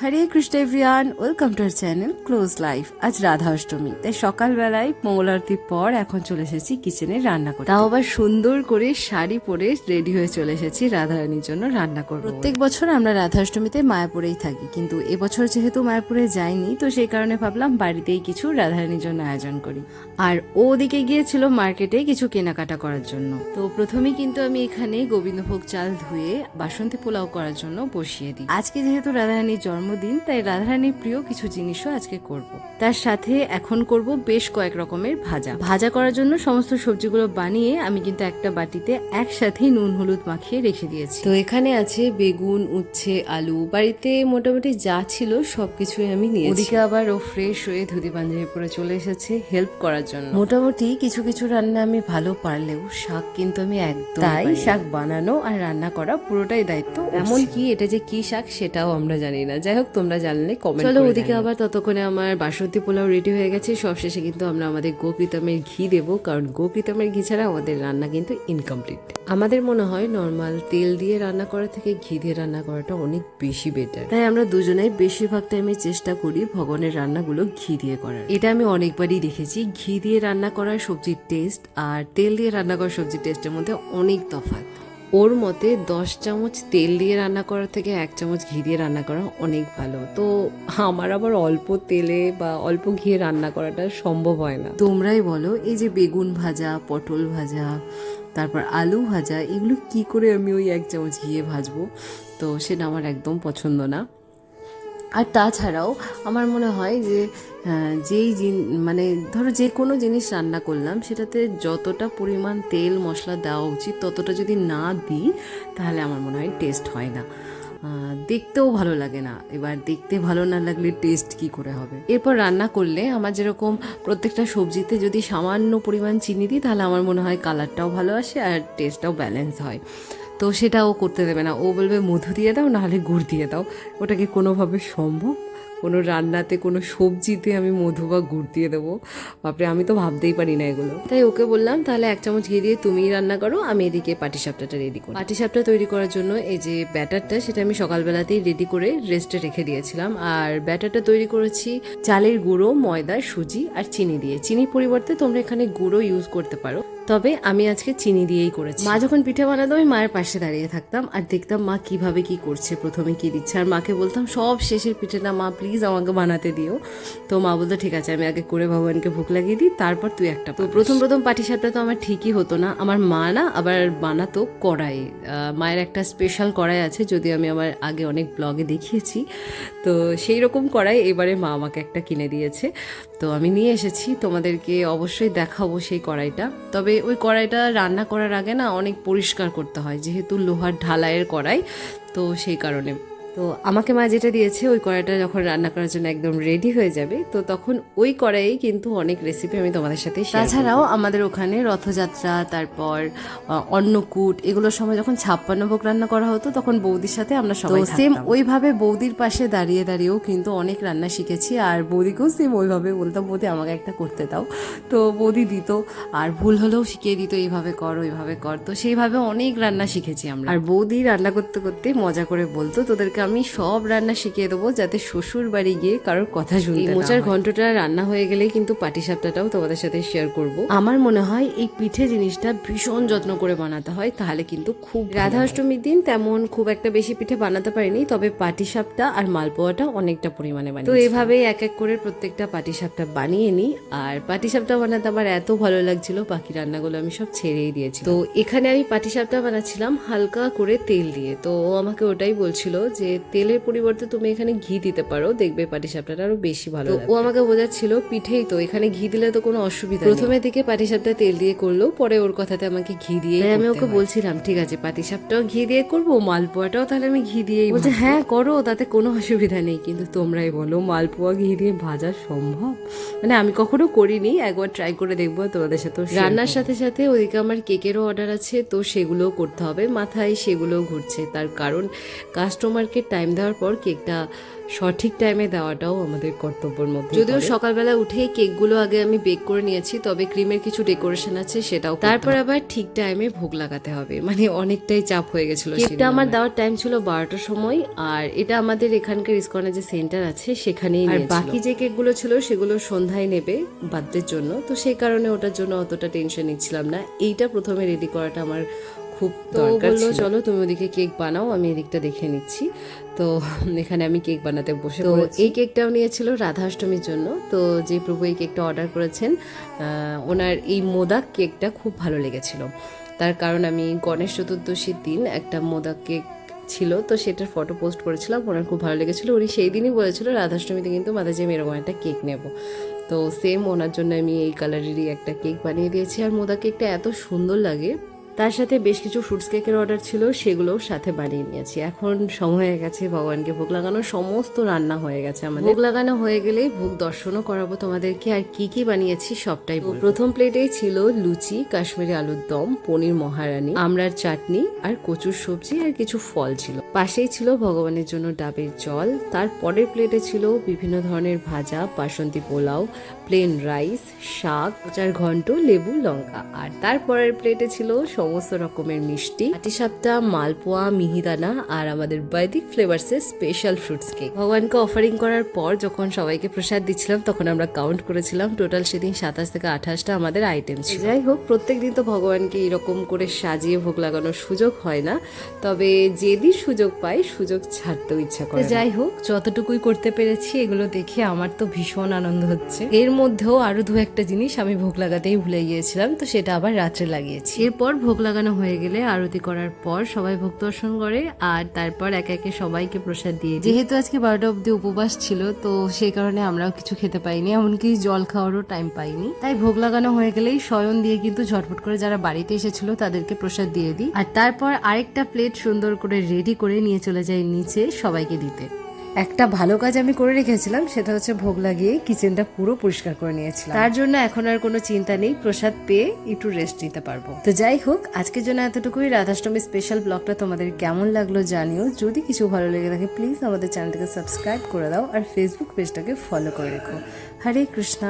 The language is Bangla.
Hare Krishna everyone welcome to our channel close life আজ রাধা অষ্টমী তাই সকালবেলায় মঙ্গল আরতির পর এখন চলে এসেছি কিচেনে রান্না করতে। তাও আবার সুন্দর করে শাড়ি পরে রেডি হয়ে চলে এসেছি রাধারানীর জন্য রান্না করব। প্রত্যেক বছর আমরা রাধা অষ্টমীতে মায়াপুরেই থাকি কিন্তু এবছর যেহেতু মায়াপুরে যাইনি তো সেই কারণে ভাবলাম বাড়িতেই কিছু রাধারানীর জন্য আয়োজন করি। আর ও ওদিকে গিয়েছিল মার্কেটে কিছু কেনাকাটা করার জন্য। তো প্রথমেই কিন্তু আমি এখানে গোবিন্দভোগ চাল ধুয়ে বাসন্তী পোলাও করার জন্য বসিয়ে দিই। আজকে যেহেতু রাধারানীর জন্মদিন তাই রাধারানীর প্রিয় কিছু জিনিসও আজকে করব। তার সাথে এখন করব বেশ কয়েক রকমের ভাজা। ভাজা করার জন্য সমস্ত সবজিগুলো বানিয়ে আমি কিন্তু একটা বাটিতে একসাথেই নুন হলুদ মাখিয়ে রেখে দিয়েছি। তো এখানে আছে বেগুন উচ্ছে আলু। বাড়িতে মোটামুটি যা ছিল সবকিছুই আমি নিয়েছি। ওদিকে আবার ও ফ্রেশ হয়ে ধুতি পাঞ্জাবি পরে চলে এসেছে হেল্প করার জন্য। মোটামুটি কিছু কিছু রান্না আমি ভালো পারলেও শাক কিন্তু আমি একদম তাই শাক বানানো আর রান্না করা পুরোটাই দায়িত্ব। এমন কি এটা যে কি শাক সেটাও আমরা জানি না। যাই হোক তোমরা জানলে কমেন্ট চলো ওদিকে আবার ততক্ষণে আমার বাসন্তী পোলাও রেডি হয়ে গেছে। সবশেষে কিন্তু আমরা আমাদের গোপিতমের ঘি দেব কারণ গোপিতমের ঘি ছাড়া আমাদের রান্না কিন্তু ইনকমপ্লিট আমাদের মনে হয় নর্মাল তেল দিয়ে রান্না করা থেকে ঘি দিয়ে রান্না করাটা অনেক বেশি বেটার তাই আমরা দুজনেই বেশিরভাগ টাইমে চেষ্টা করি ভগবানের রান্নাগুলো ঘি দিয়ে করার। এটা আমি অনেকবারই দেখেছি। ঘি দিয়ে রান্না করা সবজির টেস্ট আর তেল দিয়ে রান্না করা সবজির টেস্টের মধ্যে অনেক তফাৎ। ওর মতে দশ চামচ তেল দিয়ে রান্না করার থেকে এক চামচ ঘি দিয়ে রান্না করা অনেক ভালো। তো আমার আবার অল্প তেলে বা অল্প ঘিয়ে রান্না করাটা সম্ভব হয় না। তোমরাই বলো, এই যে বেগুন ভাজা, পটল ভাজা, তারপর আলু ভাজা, এগুলো কি করে আমি ওই এক চামচ ঘিয়ে ভাজবো? তো সেটা আমার একদম পছন্দ না। আর তাছাড়াও আমার মনে হয় যে যেই জিন- মানে ধরো যে কোনো জিনিস রান্না করলাম, সেটাতে যতটা পরিমাণ তেল মশলা দেওয়া উচিত, ততটা যদি না দিই, তাহলে আমার মনে হয় টেস্ট হয় না। দেখতেও ভালো লাগে না। এবার দেখতে ভালো না লাগলে টেস্ট কি করে হবে? এরপর রান্না করলে আমার যেরকম প্রত্যেকটা সবজিতে যদি সামান্য পরিমাণ চিনি দিই, তাহলে আমার মনে হয় কালারটাও ভালো আসে আর টেস্টটাও ব্যালেন্স হয়। তো সেটা ও করতে দেবে না। ও বলবে, মধু দিয়ে দাও, নাহলে গুড় দিয়ে দাও। ওটা কি কোনোভাবে সম্ভব? কোনো রান্নাতে, কোনো সবজিতে আমি মধু বা গুড় দিয়ে দেবো। বাপরে, আমি তো ভাবতেই পারি না এগুলো। তাই ওকে বললাম, তাহলে এক চামচ ঘি দিয়ে তুমিই রান্না করো, আমি এদিকে পাটিসাপটাটা রেডি করি। পাটিসাপটা তৈরি করার জন্য এই যে ব্যাটারটা, সেটা আমি সকালবেলাতেই রেডি করে রেস্টে রেখে দিয়েছিলাম। আর ব্যাটারটা তৈরি করেছি চালের গুঁড়ো, ময়দা, সুজি আর চিনি দিয়ে। চিনির পরিবর্তে তোমরা এখানে গুঁড়ো ইউজ করতে পারো। তবে আমি আজকে চিনি দিয়েই করেছি। মা যখন পিঠে বানাতো, আমি মায়ের পাশে দাঁড়িয়ে থাকতাম আর দেখতাম মা কীভাবে কি করছে, প্রথমে কি দিচ্ছে। আর মাকে বলতাম, সব শেষের পিঠেটা মা প্লিজ আমাকে বানাতে দিও। তো মা বলতো, ঠিক আছে, আমি আগে করে ভগবানকে ভোগ লাগিয়ে দিই, তারপর তুই একটা তো প্রথম প্রথম পাটিসাপটা তো আমার ঠিকই হতো না। আমার মা না, আবার বানাতো কড়াই। মায়ের একটা স্পেশাল কড়াই আছে যদি আমি আমার আগে অনেক ব্লগে দেখিয়েছি। তো সেই রকম কড়াই এবারে মা আমাকে একটা কিনে দিয়েছে। তো আমি নিয়ে এসেছি, তোমাদেরকে অবশ্যই দেখাবো সেই কড়াইটা। তবে ওই কড়াইটা রান্না করার আগে না অনেক পরিষ্কার করতে হয়, যেহেতু লোহার ঢালাইয়ের কড়াই, তো সেই কারণে। তো আমাকে মা যেটা দিয়েছে ওই কড়াইটা যখন রান্না করার জন্য একদম রেডি হয়ে যাবে তো তখন ওই কড়াইয়ে কিন্তু অনেক রেসিপি আমি তোমাদের সাথে তাছাড়াও আমাদের ওখানে রথযাত্রা তারপর অন্নকূট এগুলোর সময় যখন ছাপ্পান্ন ভোগ রান্না করা হতো তখন বৌদির সাথে আমরা সবাই সেম ওইভাবে বৌদির পাশে দাঁড়িয়ে দাঁড়িয়েও কিন্তু অনেক রান্না শিখেছি আর বৌদিকেও সেম ওইভাবে বলতাম বৌদি আমাকে একটা করতে দাও। তো বৌদি দিত আর ভুল হলেও শিখিয়ে দিত এইভাবে কর ওইভাবে কর। তো সেইভাবে অনেক রান্না শিখেছি আমরা। আর বৌদি রান্না করতে করতে মজা করে বলতো তোদেরকে আমি সব রান্না শিখিয়ে দেবো যাতে শ্বশুর বাড়ি গিয়ে কারোর কথা শুনতে মোচার ঘন্টটা রান্না হয়ে গেলেই কিন্তু পাটিসাপটাটাও তোমাদের সাথে শেয়ার করব। আমার মনে হয় এই পিঠে জিনিসটা ভীষণ যত্ন করে বানাতে হয় তাহলে কিন্তু খুব রাধা অষ্টমীর দিন তেমন খুব একটা বেশি পিঠে বানাতে পারিনি তবে পাটিসাপটা আর মালপোয়াটা অনেকটা পরিমাণে বানিয়ে তো এভাবেই এক এক করে প্রত্যেকটা পাটিসাপটা বানিয়ে নিই আর পাটিসাপটা বানাতে আমার এত ভালো লাগছিল বাকি রান্নাগুলো আমি সব ছেড়েই দিয়েছি তো এখানে আমি পাটিসাপটা বানাচ্ছিলাম হালকা করে তেল দিয়ে তো ও আমাকে ওটাই বলছিল যে তেলের পরিবর্তে তুমি এখানে ঘি দিতে পারো। দেখবে পাটিসাপটাটা আরও বেশি ভালো ও আমাকে বোঝাচ্ছিল পিঠেই তো এখানে ঘি দিলে তো কোনো অসুবিধা প্রথমে দিকে পাটিসাপটা তেল দিয়ে করল পরে ওর কথাতে আমাকে ঘি দিয়ে আমি ওকে বলছিলাম ঠিক আছে পাটিসাপটাও ঘি দিয়ে করব মালপোয়াটাও তাহলে আমি ঘি দিয়েই বলছে হ্যাঁ করো তাতে কোনো অসুবিধা নেই কিন্তু তোমরাই বলো মালপোয়া ঘি দিয়ে ভাজা সম্ভব? মানে আমি কখনো করিনি একবার ট্রাই করে দেখব তোমাদের সাথে রান্নার সাথে সাথে ওইদিকে আমার কেকেরও অর্ডার আছে তো সেগুলোও করতে হবে মাথায় সেগুলোও ঘুরছে। তার কারণ কাস্টমারকে টাইম দেওয়ার পর কেকটা সঠিক টাইমে দেওয়াটাও আমাদের কর্তব্যের মধ্যে যদিও সকালবেলা উঠে কেকগুলো আগে আমি বেক করে নিয়েছি তবে ক্রিমের কিছু ডেকোরেশন আছে সেটাও তারপর আবার ঠিক টাইমে ভোগ লাগাতে হবে মানে অনেকটাই চাপ হয়ে গেছিল কেকটা আমার দেওয়ার টাইম ছিল বারোটার সময় আর এটা আমাদের এখানকার ইসকনের যে সেন্টার আছে সেখানেই আর বাকি যে কেকগুলো ছিল সেগুলো সন্ধ্যায় নেবে বার্থডের জন্য তো সেই কারণে ওটার জন্য অতটা টেনশন নিচ্ছিলাম না। এইটা প্রথমে রেডি করাটা আমার খুব দরকার ছিল। চলো তুমি ওদিকে কেক বানাও আমি এদিকটা দেখে নিচ্ছি। তো এখানে আমি কেক বানাতে বসে তো এই কেকটাও নিয়েছিল রাধাষ্টমীর জন্য। তো যে প্রভু এই কেকটা অর্ডার করেছেন ওনার এই মোদাক কেকটা খুব ভালো লেগেছিল। তার কারণ আমি গণেশ চতুর্দশীর দিন একটা মোদাক কেক ছিল তো সেটার ফটো পোস্ট করেছিলাম ওনার খুব ভালো লেগেছিল। উনি সেই দিনই বলেছিল রাধাষ্টমীতে কিন্তু মাদাজি আমি এরকম একটা কেক নেব। তো সেম ওনার জন্য আমি এই কালারেরই একটা কেক বানিয়ে দিয়েছি। আর মোদা কেকটা এত সুন্দর লাগে তার সাথে বেশ কিছু ফ্রুটস কেকের অর্ডার ছিল সেগুলোও সাথে বানিয়ে নিয়েছি। এখন সময় হয়ে গেছে ভগবানকে ভোগ লাগানোর সমস্ত রান্না হয়ে গেছে আমাদের। ভোগ লাগানো হয়ে গেলেই ভোগ দর্শনও করাবো তোমাদেরকে আর কি কি বানিয়েছি সবটাই। প্রথম প্লেটেই ছিল লুচি কাশ্মীরি আলুর দম পনির মহারানী আমরার চাটনি আর কচুর সবজি আর কিছু ফল ছিল। পাশেই ছিল ভগবানের জন্য ডাবের জল তার পরের প্লেটে ছিল বিভিন্ন ধরনের ভাজা বাসন্তী পোলাও প্লেন রাইস শাক চার ঘন্ট লেবু লঙ্কা। আর তারপরের প্লেটে ছিল সমস্ত রকমের মিষ্টি আটিসাপটা মালপোয়া মিহিদানা আর আমাদের বৈদিক ফ্লেভার্সের স্পেশাল ফ্রুটস কেক ভগবানকে অফারিং করার পর যখন সবাইকে প্রসাদ দিচ্ছিলাম তখন আমরা কাউন্ট করেছিলাম। টোটাল সেদিন সাতাশ থেকে আঠাশটা আমাদের আইটেম ছিল। যাই হোক প্রত্যেক দিন তো ভগবানকে এরকম করে সাজিয়ে ভোগ লাগানোর সুযোগ হয় না। তবে যেদিন সুযোগ পাই সুযোগ ছাড়তেও ইচ্ছা করে যাই হোক যতটুকুই করতে পেরেছি এগুলো দেখে আমার তো ভীষণ আনন্দ হচ্ছে। এর মধ্যেও আরও দু একটা জিনিস আমি ভোগ লাগাতেই ভুলে গিয়েছিলাম তো সেটা আবার রাত্রে লাগিয়েছি। এরপর ভোগ লাগানো হয়ে গেলে আরতি করার পর সবাই ভোগ দর্শন করে, আর তারপর একে একে সবাইকে প্রসাদ দিয়ে যেহেতু আজকে বারোটা অব্দি উপবাস ছিল, তো সেই কারণে আমরাও কিছু খেতে পাইনি, এমনকি জল খাওয়ারও টাইম পাইনি। তাই ভোগ লাগানো হয়ে গেলেই শয়ন দিয়ে কিন্তু ঝটপট করে যারা বাড়িতে এসেছিল তাদেরকে প্রসাদ দিয়ে দিই। আর তারপর আরেকটা প্লেট সুন্দর করে রেডি করে নিয়ে চলে যাই নিচে সবাইকে দিতে। একটা ভালো কাজ আমি করে রেখেছিলাম, সেটা হচ্ছে ভোগ লাগিয়ে কিচেনটা পুরো পরিষ্কার করে নিয়েছিলাম। তার জন্য এখন আর কোনো চিন্তা নেই, প্রসাদ পেয়ে একটু রেস্ট নিতে পারব। তো যাই হোক, আজকের জন্য এতটুকুই। রাধাষ্টমী স্পেশাল ব্লগটা তোমাদের কেমন লাগল জানিও। যদি কিছু ভালো লেগে থাকে প্লিজ আমাদের চ্যানেলটাকে সাবস্ক্রাইব করে দাও আর ফেসবুক পেজটাকে ফলো করে রেখো। হরে কৃষ্ণা।